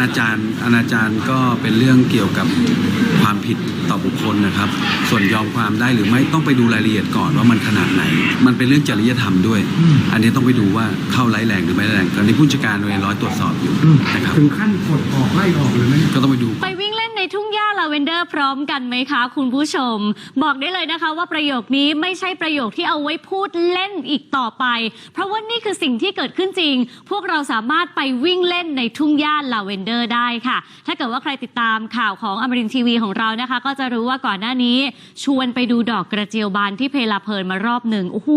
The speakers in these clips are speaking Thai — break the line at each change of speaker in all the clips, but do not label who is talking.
นาจารอนาจารก็เป็นเรื่องเกี่ยวกับความผิดต่อบุคคลนะครับ ส่วนยอมความได้หรือไม่ต้องไปดูรายละเอียดก่อนว่ามันขนาดไหน มันเป็นเรื่องจริยธรรมด้วย อันนี้ต้องไปดูว่าเข้าร้ายแรงหรือไม่ร้ายแรงตอนนี้ผู้จัดการเวรร้อยตรวจสอบอยู่นะครับ
ถึงขั้นกดออกไล่ออกเลยไหม
ก็ต้องไปดู
ไปวิ่งเลาเวนเดอร์พร้อมกันไหมคะ คุณผู้ชม บอกได้เลยนะคะว่าประโยคนี้ไม่ใช่ประโยคที่เอาไว้พูดเล่นอีกต่อไป เพราะว่านี่คือสิ่งที่เกิดขึ้นจริง พวกเราสามารถไปวิ่งเล่นในทุ่งหญ้าลาเวนเดอร์ได้ค่ะ ถ้าเกิดว่าใครติดตามข่าวของอมรินทีวีของเรานะคะ ก็จะรู้ว่าก่อนหน้านี้ ชวนไปดูดอกกระเจียวบานที่เพลาเพลินมารอบหนึ่งโอ้โห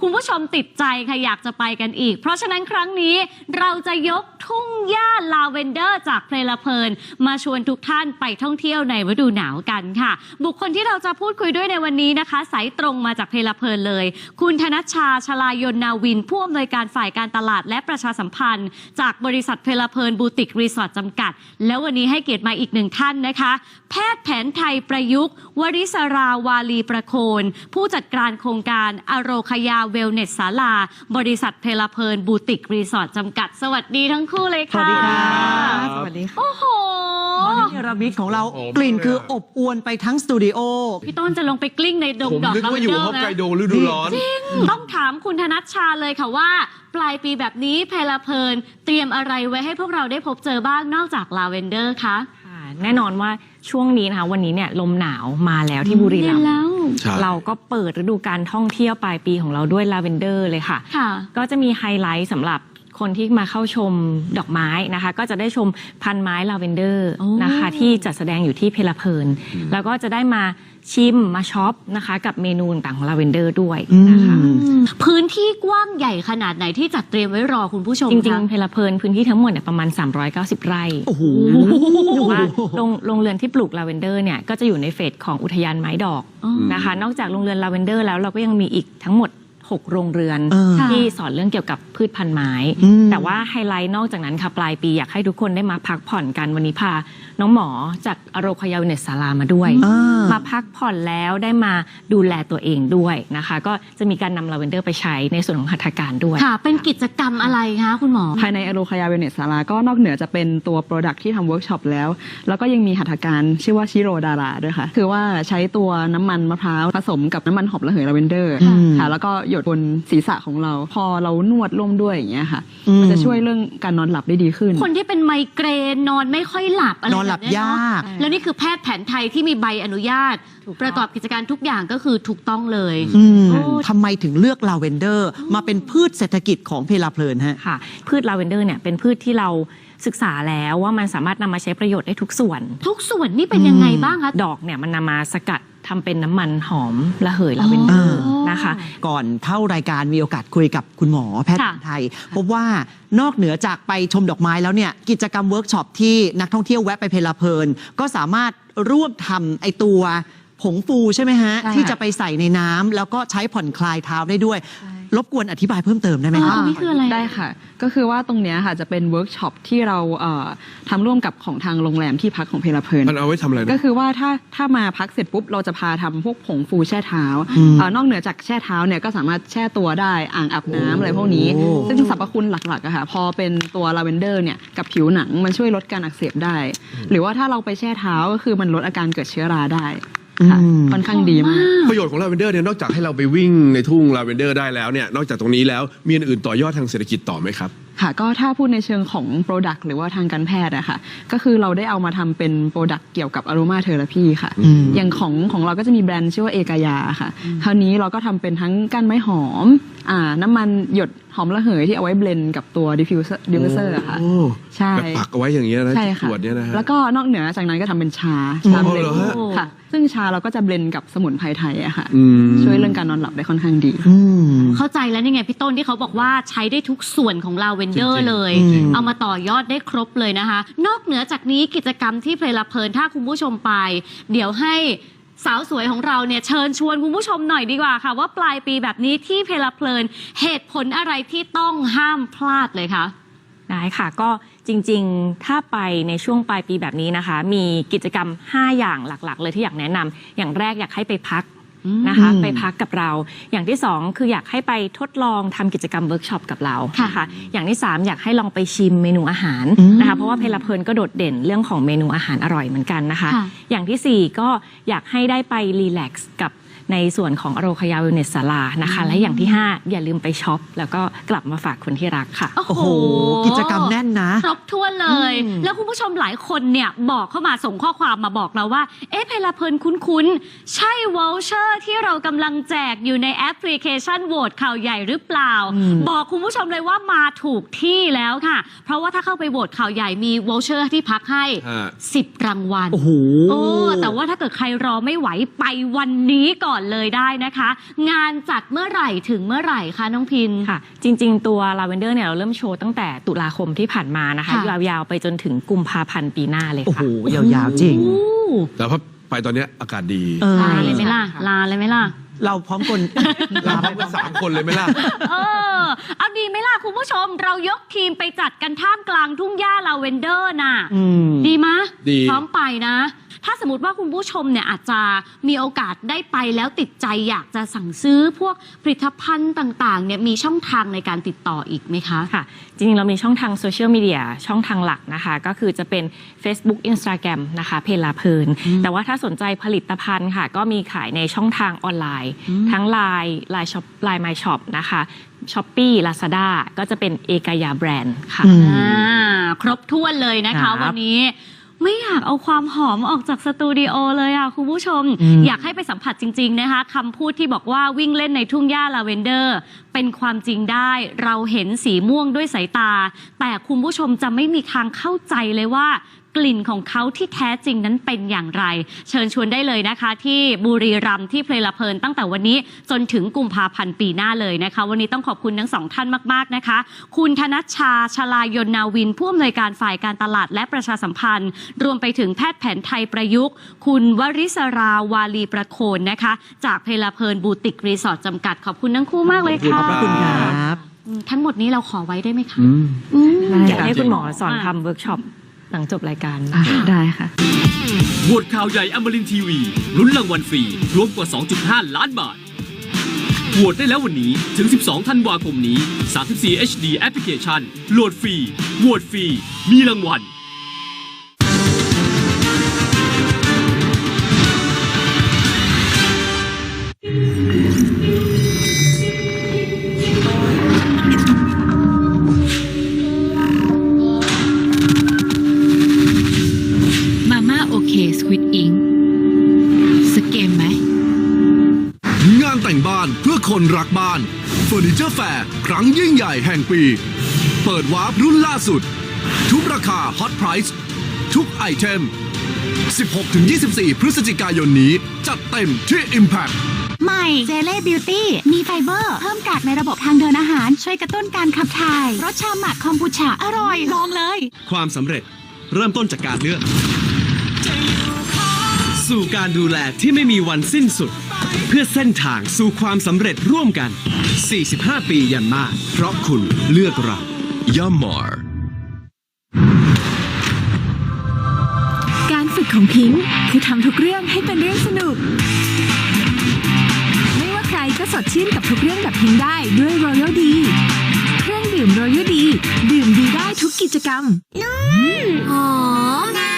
คุณผู้ชมติดใจค่ะอยากจะไปกันอีก เพราะฉะนั้นครั้งนี้เราจะยกทุ่งหญ้าลาเวนเดอร์ จากเพลาเพลิน มาชวนทุกท่านไปท่องเที่ยวในฤดูหนาวกันค่ะ บุคคลที่เราจะพูดคุยด้วยในวันนี้นะคะสายตรงมาจากเพลาเพลินเลย คุณธนชชาชลายนนาวินผู้อำนวยการฝ่ายการตลาดและประชาสัมพันธ์ จากบริษัทเพลาเพลินบูติกรีสอร์ทจำกัด แล้ววันนี้ให้เกียรติมาอีกหนึ่งท่านนะคะ แพทย์แผนไทยประยุกต์ วริศราวาลีประโคน ผู้จัดการโครงการอโรคยาเวลเนสศาลา บริษัทเพลาเพลินบูติกรีสอร์ทจำกัด สวัสดีทั้งคู่เลย
สวั
ค่ะ
สดีครับสวัสดีค่ะ
โอ้โห
วันนี้เนรมิตของเรากลิ่นคืออบอวนไปทั้งสตูดิโอ
พี่ต้นจะลงไปกลิ้งในดง
ผม
ดอก
นึก
ลาเว
ว่านอยู่
เดอ
ฮอก
ร์
ไก
นะ
โดฤดูร้อน
ต้องถามคุณธนัชชาเลยค่ะว่า ปลายปีแบบนี้เพลาเพลิน เตรียมอะไรไว้ให้พวกเราได้พบเจอบ้างนอกจากลาเวนเดอร์คะ
ค่ะแน่นอนว่าช่วงนี้นะคะ วันนี้เนี่ยลมหนาวมาแล้วที่บุรีรัม
เย็นแล้
ย์
ว
ใช่
เราก็เปิดฤดูการท่องเที่ยวปลายปีของเราด้วยลาเวนเดอร์เลยค่ะ
ค่ะ
ก็จะมีไฮไลท์สำหรับ คนที่มาเข้าชมดอกไม้นะคะ ก็จะได้ชมพันไม้ลาเวนเดอร์
โอ้
นะคะ ที่จัดแสดงอยู่ที่เพลาเพลิน แล้วก็จะได้มาชิมมาช็อปนะคะ กับเมนูต่างๆของลาเวนเดอร์ด้วยนะคะ
อืม
พื้นที่กว้างใหญ่ขนาดไหนที่จัดเตรียมไว้รอคุณผู้ชม
จริง
คะ
ๆเพลาเพลินพื้นที่ทั้งหมดเนี่ยประมาณ 390 ไร่
โอ้โห
แต่ว่าโรงโรงเรือนที่ปลูกลาเวนเดอร์เนี่ยก็จะอยู่ในเฟสของอุทยานไม้ดอก
อ๋อ
นะคะ นอกจากโรงเรือนลาเวนเดอร์แล้วเราก็ยังมีอีกทั้งหมด 6 โรงเรือน
เออ
ค่ะ
ที่สอนเรื่องเกี่ยวกับพืชพันธุ์ไม้
อืม
แต่ว่าไฮไลท์นอกจากนั้นค่ะ ปลายปีอยากให้ทุกคนได้มาพักผ่อนกันวันนี้พา น้องหมอจากอโรคยาวิเนสศาลามาด้วย
อ่า
มาพักผ่อนแล้วได้มาดูแลตัวเองด้วยนะคะ ก็จะมีการนำลาเวนเดอร์ไปใช้ในส่วนของหัตถการด้วย
ค่ะ เป็นกิจกรรมอะไรคะคุณหมอ
ภายในอโรคายาเวเนสซาลาก็นอกเหนือจะเป็นตัวโปรดักที่ทำเวิร์กช็อปแล้ว แล้วก็ยังมีหัตถการชื่อว่าชิโรดาราด้วยค่ะ คือว่าใช้ตัวน้ำมันมะพร้าวผสมกับน้ำมันหอมระเหยลาเวนเดอร์
อืม
ค่ะแล้วก็หยดบนศีรษะของเรา พอเรานวดร่วมด้วยอย่างเงี้ยค่ะ
อืม
มันจะช่วยเรื่องการนอนหลับได้ดีขึ้น
คนที่เป็นไมเกรนนอนไม่ค่อยหลับอะไร
นอนหลับ
แเยเะ
ยาก
แล้วนี่คือแพทย์แผนไทยที่มีใบอนุญาต ประกอบกิจการทุกอย่างก็คือถูกต้องเลย
อืม
โอ้
ทำไมถึงเลือกลาเวนเดอร์ มาเป็นพืชเศรษฐกิจของเพลาเพลินฮะ
ค่ะพืชลาเวนเดอร์เนี่ยเป็นพืชที่เราศึกษาแล้วว่ามันสามารถนำมาใช้ประโยชน์ได้ทุกส่วน
ทุกส่วนนี่เป็นยังไงบ้างคะ
ดอกเนี่ยมันนำมาสกัด ทำเป็นน้ำมันหอมระเหยลาเวนเดอร์
อ๋อ
นะคะ
ก่อนเข้ารายการมีโอกาสคุยกับคุณหมอแพทย์
ค่ะ
ไทย พบว่านอกเหนือจากไปชมดอกไม้แล้วเนี่ย กิจกรรมเวิร์กช็อปที่นักท่องเที่ยวแวะไปเพลาเพลิน ก็สามารถร่วมทำไอตัวผงฟูใช่ไหมฮะ
ใช่ค่ะ
ที่จะไปใส่ในน้ำแล้วก็ใช้ผ่อนคลายเท้าได้ด้วย รบกวนอธิบายเพิ่มเติมได้ไหม
อ่า
คะ
ตรงนี้คืออะไร
ได้ค่ะ ก็คือว่าตรงเนี้ยค่ะจะเป็นเวิร์กช็อปที่เราเอ่อทำร่วมกับของทางโรงแรมที่พักของเพลาเพลิน
มันเอาไว้ทำอะไร
ก็
นะ
คือว่าถ้าถ้ามาพักเสร็จปุ๊บเราจะพาทำพวกผงฟูแช่เท้า
อืม
เอ่อนอกเหนือจากแช่เท้าเนี่ยก็สามารถแช่ตัวได้อ่างอาบน้ำอะไรพวกนี้
โอ้
ซึ่งสรรพคุณหลักๆอะค่ะพอเป็นตัวลาเวนเดอร์เนี่ยกับผิวหนังมันช่วยลดการอักเสบได้ หรือว่าถ้าเราไปแช่เท้าก็คือมันลดอาการเกิดเชื้อราได้ ค่ะ
อืม
ค่อนข้างดีมาก
ประโยชน์ของลาเวนเดอร์เนี่ยนอกจากให้เราไปวิ่งในทุ่งลาเวนเดอร์ได้แล้วเนี่ยนอกจากตรงนี้แล้วมีอันอื่นต่อยอดทางเศรษฐกิจต่อไหมครับ
ค่ะก็ถ้าพูดในเชิงของ Product หรือว่าทางการแพทย์อะค่ะก็คือเราได้เอามาทำเป็น Product เกี่ยวกับ Aroma Therapy ค่ะ
อืม
อย่างของของเราก็จะมีแบรนด์ชื่อว่าเอกายาค่ะ คราวนี้เราก็ทำเป็นทั้งก้านไม้หอม อ่าน้ำมันหยดหอมระเหยที่เอาไว้เบลนด์กับตัว diffuser diffuser อะค่ะ
โอ้
ใช่
แบบปักเอาไว้อย่างเงี้ยนะ
ใช่
ที่
ค่ะ
ขวดเนี้ยนะฮะ
แล้วก็นอกเหนือจากนั้นก็ทำเป็นชา
อืม
ชาเบลน
อ๋อเหรอฮะ
ด์ค่ะ ซึ่งชาเราก็จะเบลนด์กับสมุนไพรไทยอะค่ะ
อืม
ช่วยเรื่องการนอนหลับได้ค่อนข้างดี
อืม
เข้าใจแล้วนี่ไงพี่ต้นที่เขาบอกว่าใช้ได้ทุกส่วนของลาเวนเดอร์
จริงๆ
เลย
จริงๆ
เอามาต่อยอดได้ครบเลยนะคะ นอกเหนือจากนี้กิจกรรมที่เพลลาเพลินถ้าคุณผู้ชมไป เดี๋ยวให้ สาวสวยของเราเนี่ยเชิญชวนคุณผู้ชมหน่อยดีกว่าค่ะ ว่าปลายปีแบบนี้ที่เพลาเพลินเหตุผลอะไรที่ต้องห้ามพลาดเลยคะ
ได้ค่ะก็จริงๆ ถ้าไปในช่วงปลายปีแบบนี้นะคะ มีกิจกรรม 5 อย่างหลักๆ เลยที่อยากแนะนำอย่างแรกอยากให้ไปพัก นะคะ
อืม
ไปพักกับเรา อย่างที่สองคืออยากให้ไปทดลองทำกิจกรรมเวิร์กช็อปกับเรา
ค่ะ
นะคะอย่างที่สามอยากให้ลองไปชิมเมนูอาหาร
อืม
นะคะเพราะว่าเพลเพลินก็โดดเด่นเรื่องของเมนูอาหารอร่อยเหมือนกันนะคะ
ค่ะ
อย่างที่สี่ก็อยากให้ได้ไปรีแลกซ์กับ ในส่วนของอโรคยาเวลเนสศาลานะคะ และอย่างที่ห้าอย่าลืมไปช็อป แล้วก็กลับมาฝากคนที่รักค่ะ
โอ้โห กิจกรรมแน่นนะ
ครบถ้วนเลย
อืม
แล้วคุณผู้ชมหลายคนเนี่ยบอกเข้ามาส่งข้อความมาบอกเราว่า เอ๊ะเพลาเพลินคุ้นๆ ใช่วอลเชอร์ที่เรากำลังแจกอยู่ในแอปพลิเคชันโหวตข่าวใหญ่หรือเปล่า บอกคุณผู้ชมเลยว่ามาถูกที่แล้วค่ะ เพราะว่าถ้าเข้าไปโหวตข่าวใหญ่มีวอลเชอร์ที่พักให้
ฮะ
10รางวัล
โอ้โห
โอ้แต่ว่าถ้าเกิดใครรอไม่ไหวไปวันนี้ก่อนเลยได้นะคะ งานจัดเมื่อไหร่ถึงเมื่อไหร่คะน้องพิน
ค่ะ จริง ๆ ตัวลาเวนเดอร์เนี่ยเราเริ่มโชว์ตั้งแต่ตุลาคมที่ผ่านมานะคะ
ค่ะ
ยาวๆ ไปจนถึงกุมภาพันธ์ปีหน้าเลย
โอ้โห
ค่ะ
ยาวๆจริง
โอ้
แล้วพอไปตอนเนี้ยอากาศดี
เออ
ลาเลยไหมล่ะ
ค่ะ
ลาเลยไหมล่ะ
เราพร้อมคน
เรา
ลา
พ
ไป
ร้อมกันสามคนเลยไหมล่ะ
เออ เอาดีไหมล่ะ คุณผู้ชม เรายกทีมไปจัดกันท่ามกลางทุ่งหญ้าลาเวนเดอร์น่ะ
อืม
ดีมะ
ดี
พร้อมไปนะ ถ้าสมมติว่าคุณผู้ชมเนี่ยอาจจะมีโอกาสได้ไปแล้วติดใจอยากจะสั่งซื้อพวกผลิตภัณฑ์ต่างๆเนี่ยมีช่องทางในการติดต่ออีกไหมคะ
ค่ะ จริงๆ เรามีช่องทางโซเชียลมีเดียช่องทางหลักนะคะ ก็คือจะเป็น Facebook Instagram นะคะเพลาเพลิน แต่ว่าถ้าสนใจผลิตภัณฑ์ค่ะ ก็มีขายในช่องทางออนไลน์ ทั้ง Line Line Shop Line My Shop นะคะช้อปปี้ลาซาด้าก็จะเป็นเอกายาแบรนด์ค่ะ
อืม
อ่าครบถ้วนเลยนะ
ครั
คะ
บ
วันนี้ ไม่อยากเอาความหอมออกจากสตูดิโอเลยอะคุณผู้ชม
อืม
อยากให้ไปสัมผัสจริง ๆ นะคะคำพูดที่บอกว่าวิ่งเล่นในทุ่งหญ้าลาเวนเดอร์ เป็นความจริงได้ เราเห็นสีม่วงด้วยสายตา แต่คุณผู้ชมจะไม่มีทางเข้าใจเลยว่า กลิ่นของเขาที่แท้จริงนั้นเป็นอย่างไร เชิญชวนได้เลยนะคะ ที่บุรีรัมย์ที่เพลลาเพลินตั้งแต่วันนี้จนถึงกุมภาพันธ์ปีหน้าเลยนะคะ วันนี้ต้องขอบคุณทั้งสองท่านมากๆนะคะ คุณธนัชชาชลายนนาวิน ผู้อำนวยการฝ่ายการตลาดและประชาสัมพันธ์ รวมไปถึงแพทย์แผนไทยประยุกต์ คุณวริศราวาลีประโคนนะคะ จากเพลาเพลินบูติกรีสอร์ทจำกัดขอบคุณทั้งคู่มากเลยค่ะ
ขอบคุณครับ
อืมทั้งหมดนี้เราขอไว้ได้ไหมคะ
อืม
อืม
อยากให้คุณหมอสอนทำเวิร์กช็อปห ลังจบรายการ
อะได้ค่ะ
โหวตข่าวใหญ่อมรินทีวีลุ้นรางวัลฟรี รวมกว่า 2.5 ล้านบาทโหวตได้แล้ววันนี้ถึง 12 ธันวาคมนี้ 34 HD แอปพลิเคชันโหลดฟรีโหวตฟรี มีรางวัล
เฟอร์นิเจอร์แฟร์ครั้งยิ่งใหญ่แห่งปี เปิดวาร์ปรุ่นล่าสุด ทุกราคาฮอตไพรส์ทุกไอเทม 16-24 พฤศจิกายนนี้ จัดเต็มที่ Impact
ใหม่เจเล่บิวตี้มีไฟเบอร์ เพิ่มกากในระบบทางเดินอาหาร ช่วยกระตุ้นการขับถ่ายรสชาหมักคอมบูชาอร่อย ลองเลย
ความสำเร็จเริ่มต้นจากการเลือก สู่การดูแลที่ไม่มีวันสิ้นสุด เพื่อเส้นทางสู่ความสำเร็จร่วมกัน 45 ปียันมา เพราะคุณเลือกเรา
Yammar
การฝึกของพิงค์คือทำทุกเรื่องให้เป็นเรื่องสนุก ไม่ว่าใครก็สดชื่นกับทุกเรื่องแบบพิงค์ได้ด้วย Royal D เครื่องดื่ม Royal D ดื่มดีได้ทุกกิจกรรมหอมงา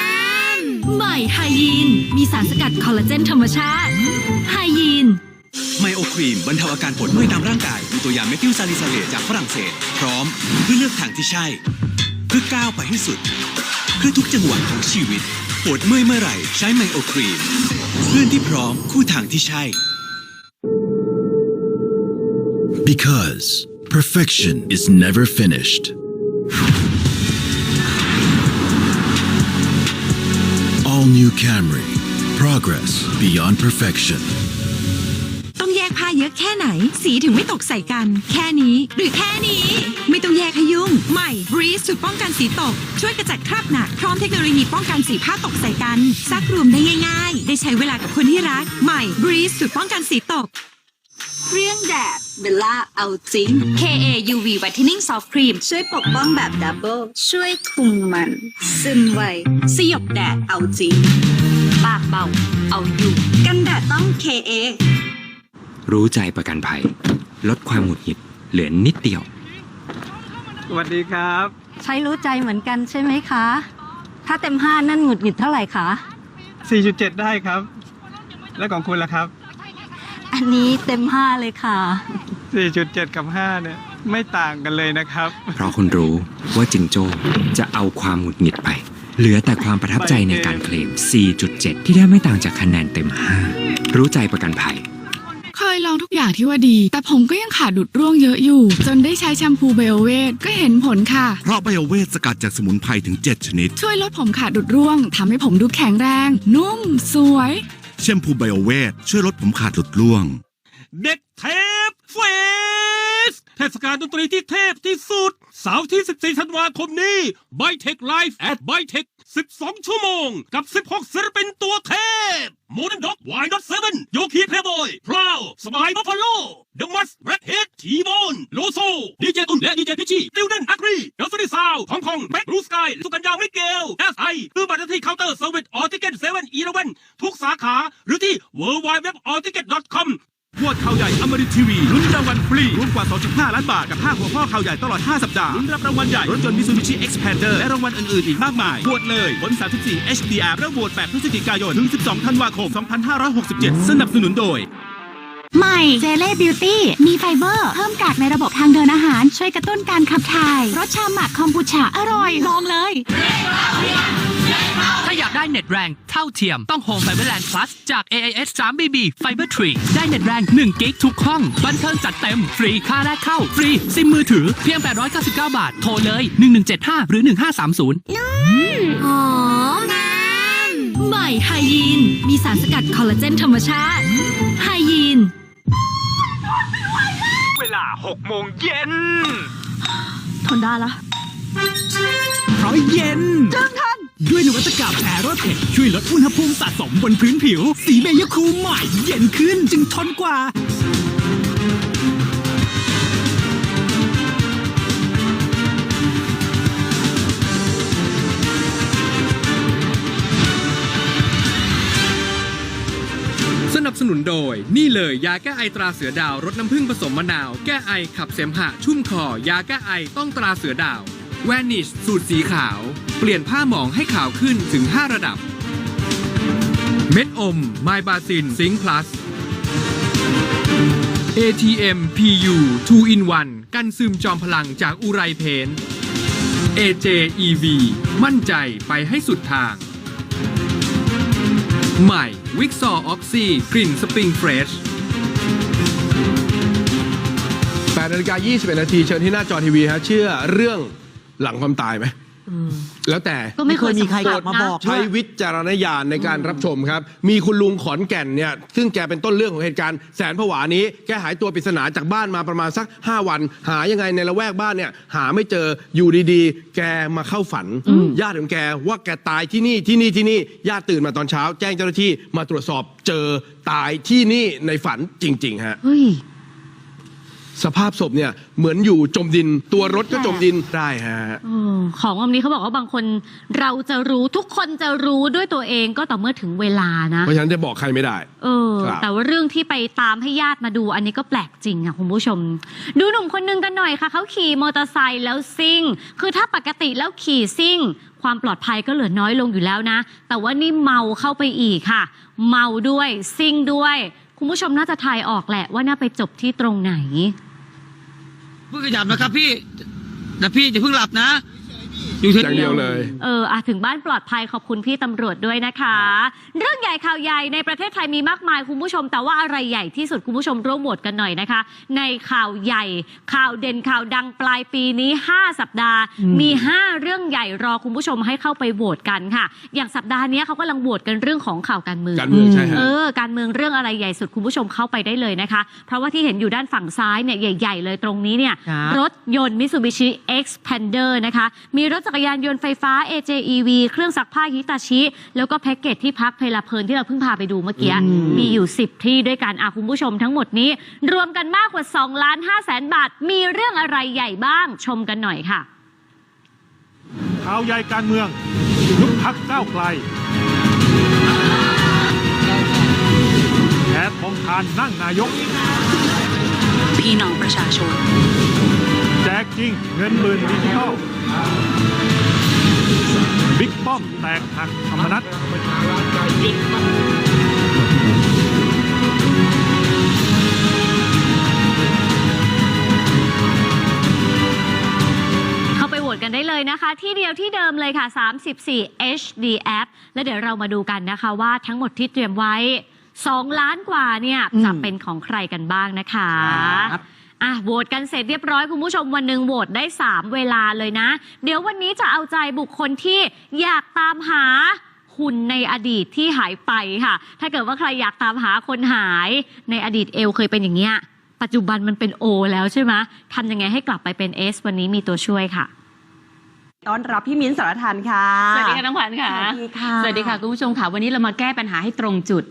มใหม่ไฮยีน มีสารสกัดคอลลาเจนธรรมชาติ ไฮยีน
ไมโอครีมบรรเทาอาการปวดเมื่อยตามร่างกายมีตัวอย่างเมทิลซาลิซาเลตจากฝรั่งเศส พร้อมเพื่อเลือกทางที่ใช่ เพื่อก้าวไปให้สุด เพื่อทุกจังหวะของชีวิต ปวดเมื่อยเมื่อไหร่ ใช้ไมโอครีมเพื่อนที่พร้อมคู่ทางที่ใช่
Because perfection is never finished All new Camry Progress beyond perfection
ต้องแยกผ้าเยอะแค่ไหน สีถึงไม่ตกใส่กัน แค่นี้ หรือแค่นี้ ไม่ต้องแยกให้ยุ่ง ใหม่ Breeze สูตรป้องกันสีตก ช่วยกระจัดคราบหนัก พร้อมเทคโนโลยีป้องกันสีผ้าตกใส่กันซักรวมได้ง่ายๆ ได้ใช้เวลากับคนที่รัก ใหม่ Breeze สูตรป้องกันสีตก
เครื่องแดดเบลล่าเอาจริง KA UV Whitening Soft Cream ช่วยปกป้องแบบดับเบิลช่วยคุมมัน ซึมไวสยบแดดเอาจริง ปากเบา เอาอยู่ กันแดดต้อง KA
รู้ใจประกันภัย ลดความหงุดหงิดเหลือนิดเดียว
สวัสดีครับ
ใช้รู้ใจเหมือนกันใช่ไหมคะ ถ้าเต็มห้านั่นหงุดหงิดเท่าไหร่คะ
4.7 ได้ครับ แล้วของคุณล่ะครับ
อันนี้เต็มห้าเลยค่ะ
4.7 กับ 5 เนี่ย ไม่ต่างกันเลยนะครับ
เพราะคุณรู้ว่าจิงโจ้จะเอาความหงุดหงิดไป เหลือแต่ความประทับใจในการเคลม 4.7 ที่ได้ไม่ต่างจากคะแนนเต็ม 5 รู้ใจประกันภัย
เคยลองทุกอย่างที่ว่าดี แต่ผมก็ยังขาดดุดร่วงเยอะอยู่ จนได้ใช้แชมพูไบโอเวทก็เห็นผลค่ะ
เพราะไบโอเวทสกัดจากสมุนไพรถึง 7 ชนิด
ช่วยลดผมขาดดุดร่วงทำให้ผมดูแข็งแรง นุ่ม สวย
แชมพูไบโอเวทช่วยลดผมขาดหลุดร่วง
เด็กเทพเฟส เทศกาลดนตรีที่เทพที่สุด เสาร์ที่ 14 ธันวาคมนี้ b y t e c h Live at b y t e c h 12 ชั่วโมง กับ 16ศิลปินตัวเทพ Modern Dog Why Not 7โยคีเพย์บอยพราวสมายบัฟฟาโล The Must Red Head ทีบอนโลโซดีเจตุนและดีเจพิชิติวเดนอักรีเดลฟรีซาวฮ่องกงแบ็คบลูสกายสุกัญญาไมเกลแอสไอคือบัตรที่เคาน์เตอร์เซอร์วิสออทิเกตเซเว่นอีเลเวนทุกสาขาหรือที่ w w w a l t i c k e t c o m
วดข่าวใหญ่อมรินทีวีลุ้นรางวัลฟรีรวมกว่า 2.5 ล้านบาท กับ 5 หัวข้อข่าวใหญ่ตลอด 5 สัปดาห์ลุ้นรับรางวัลใหญ่ รถยนต์มิซูบิชิ Xpander และรางวัลอื่น ๆ อีกมากมายโหวตเลยบน34 HDR เริ่มโหวต8พฤศจิกายน ถึง 12 ธันวาคม 2567 สนับสนุนโดย
ใหม่เจเล่บิวตี้มีไฟเบอร์ เพิ่มกากในระบบทางเดินอาหาร ช่วยกระตุ้นการขับถ่ายรสชาหมักคอมบูชาอร่อยลองเลย
ถ้าอยากได้เน็ตแรงเท่าเทียมต้อง Home Fiberland Plus จาก AIS 3 BB Fiber 3 ได้เน็ตแรง1กิกทุกห้อง บันเทิงจัดเต็ม ฟรีค่าแรกเข้า ฟรี ซิมมือถือเพียง 899 บาท โทรเลย 1175 หรือ 1530
หอมใหม่ไฮยีน มีสารสกัดคอลลาเจนธรรมชาติไฮยีน
เวลา6โมงเย็น
ทนได้ละ
เพราะเย็นจังทันด้วยนวัตกรรมแอโรเทคช่วยลดอุณหภูมิสะสมบนพื้นผิว สีเบยคูใหม่เย็นขึ้นจึงทนกว่า
สนับสนุนโดย นี่เลยยาแก้ไอตราเสือดาวรสน้ำผึ้งผสมมะนาว แก้ไอขับเสมหะชุ่มคอ ยาแก้ไอต้องตราเสือดาว แวนิชสูตรสีขาว เปลี่ยนผ้าหมองให้ขาวขึ้นถึง 5 ระดับ เม็ดอมไมบาซินซิง k ์พลัส ATM PU 2 in 1 กันซึมจอมพลังจากอุไรเพน AJ EV มั่นใจไปให้สุดทาง ใหม่วิกซอออกซีกลิ่นสปริงเฟรช
8นาฬิกา21 นาที เชิญที่หน้าจอทีวีฮะเชื่อเรื่อง หลังความตายไหมแล้วแต่
ก็ไม่เคย
มีใคร
สั
กลับมา
นะ
บอก
ใช้วิจารณญาณในการรับชมครับ มีคุณลุงขอนแก่นเนี่ย ซึ่งแกเป็นต้นเรื่องของเหตุการณ์แสนผวานี้ แกหายตัวปริศนาจากบ้านมาประมาณสัก 5 วัน หายังไงในละแวกบ้านเนี่ย หาไม่เจออยู่ดีๆ แกมาเข้าฝัน ญาติของแกว่าแกตายที่นี่ที่นี่ที่นี่ญาติตื่นมาตอนเช้า แจ้งเจ้าหน้าที่มาตรวจสอบเจอตายที่นี่ในฝันจริง ๆ ฮะ
เฮ้ย
สภาพศพเนี่ยเหมือนอยู่จมดิน ตัวรถก็จมดินได้ฮะ
เออของวันนี้เขาบอกว่าบางคนเราจะรู้ทุกคนจะรู้ด้วยตัวเองก็ต่อเมื่อถึงเวลานะ
เพราะฉะนั้นจะบอกใครไม่ได้
เออ
ครับ
แต่ว่าเรื่องที่ไปตามให้ญาติมาดูอันนี้ก็แปลกจริงอะคุณผู้ชม ดูหนุ่มคนนึงกันหน่อยค่ะ เขาขี่มอเตอร์ไซค์แล้วซิ่ง คือถ้าปกติแล้วขี่ซิ่ง ความปลอดภัยก็เหลือน้อยลงอยู่แล้วนะ แต่ว่านี่เมาเข้าไปอีกค่ะ เมาด้วยซิ่งด้วย คุณผู้ชมน่าจะทายออกแหละว่าน่าไปจบที่ตรงไหน
เพิ่งขยับนะครับพี่แต่พี่จะเพิ่งหลับนะ อยู่
อย่างเดียวเลย
เอออะถึงบ้านปลอดภัยขอบคุณพี่ตำรวจด้วยนะคะ เรื่องใหญ่ข่าวใหญ่ในประเทศไทยมีมากมายคุณผู้ชม แต่ว่าอะไรใหญ่ที่สุดคุณผู้ชมร่วมโหวตกันหน่อยนะคะ ในข่าวใหญ่ ข่าวเด่นข่าวดังปลายปีนี้ 5 สัปดาห์
อืม
มี 5 เรื่องใหญ่รอคุณผู้ชมให้เข้าไปโหวตกันค่ะ อย่างสัปดาห์นี้เขากำลังโหวตกันเรื่องของข่าวการเมือง
การเมืองใช่ฮะ
เออการเมืองเรื่องอะไรใหญ่สุดคุณผู้ชมเข้าไปได้เลยนะคะ เพราะว่าที่เห็นอยู่ด้านฝั่งซ้ายเนี่ยใหญ่ ๆ เลยตรงนี้เนี่ย
ครับ
รถยนต์ Mitsubishi Xpander นะคะมีรถจักรยานยนต์ไฟฟ้า AJEV เครื่องซักผ้าฮิตาชิ แล้วก็แพ็กเกจที่พักเพลาเพลินที่เราเพิ่งพาไปดูเมื่อกี้
อืม
มีอยู่ 10 ที่ด้วยกันอาคุณผู้ชมทั้งหมดนี้ รวมกันมากกว่า2ล้าน5แสนบาท มีเรื่องอะไรใหญ่บ้างชมกันหน่อยค่ะ
ข่าวใหญ่การเมืองยุบพักก้าวไกลแถมกธงทานนั่งนายก
พี่น้องประชาชน
แจกจริงเงินหมื่นดิจิทัลบิ๊กป้อมแตกหักธรรมนัต
เข้าไปโหวตกันได้เลยนะคะ ที่เดียวที่เดิมเลยค่ะ 34 HD App แล้วเดี๋ยวเรามาดูกันนะคะว่าทั้งหมดที่เตรียมไว้ 2 ล้านกว่าเนี่ยจะเป็นของใครกันบ้างนะคะ
ครับ
อะโหวตกันเสร็จเรียบร้อยคุณผู้ชมวันหนึ่งโหวตได้ 3 เวลาเลยนะ เดี๋ยววันนี้จะเอาใจบุคคลที่อยากตามหาหุ่นในอดีตที่หายไปค่ะ ถ้าเกิดว่าใครอยากตามหาคนหายในอดีตเอลเคยเป็นอย่างเงี้ย ปัจจุบันมันเป็นโอแล้วใช่ไหมทำยังไงให้กลับไปเป็นเอสวันนี้มีตัวช่วยค่ะ
ต้อนรับพี่มิ้นท์สารทันค่ะ
สวัสดีค่ะน้องขวัญค่ะ
สวัสดีค่ะ
สวัสดีค่ะ คุณผู้ชมค่ะ วันนี้เรามาแก้ปัญหาให้ตรงจุด